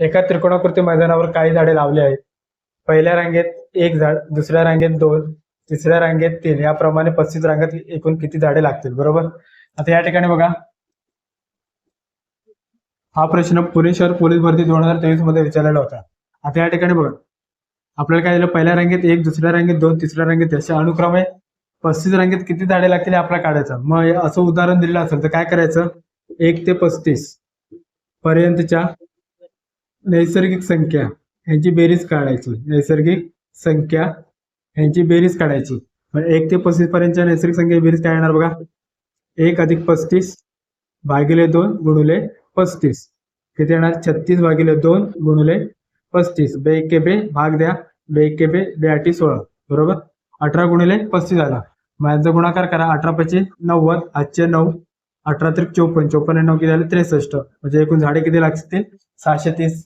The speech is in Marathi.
एका त्रिकोणाकृती मैदानावर काही झाडे लावली आहेत. पहिल्या रांगेत एक झाड दुसऱ्या रांगेत दोन तिसऱ्या रांगेत तीन. याप्रमाणे पस्तीस रांगेत एकूण किती झाडे लागतील बरोबर? आता या ठिकाणी बघा. हा प्रश्न पुणे शहर पोलीस भरती दोन हजार तेवीसमध्ये विचारलेला होता. आता या ठिकाणी बघा. आपल्याला काय दिलं? पहिल्या रांगेत एक दुसऱ्या रांगेत दोन तिसऱ्या रांगेत अशा अनुक्रमे पस्तीस रांगेत किती झाडे लागतील आपल्याला काढायचं मग असं उदाहरण दिलेलं असेल तर काय करायचं? एक ते पस्तीस पर्यंतच्या नैसर्गिक संख्या ह्यांची बेरीज काढायची. नैसर्गिक संख्या ह्यांची बेरीज काढायची. एक ते पस्तीस पर्यंतच्या नैसर्गिक संख्या बेरीज काय येणार बघा? एक अधिक पस्तीस भागिले दोन गुणुले पस्तीस. किती येणार? छत्तीस भागिले दोन गुणुले पस्तीस. बे के बे भाग द्या. बे एके बे बेआटी सोळा. बरोबर? अठरा गुणिले पस्तीस आला. माझा गुणाकार करा. अठरा पाचशे नव्वद आजचे नऊ. अठरा त्रिक चोपन्न. चोपन्न नऊ किती झाले त्रेसष्ट. म्हणजे एकूण झाडे किती लागतील? सहाशे तीस.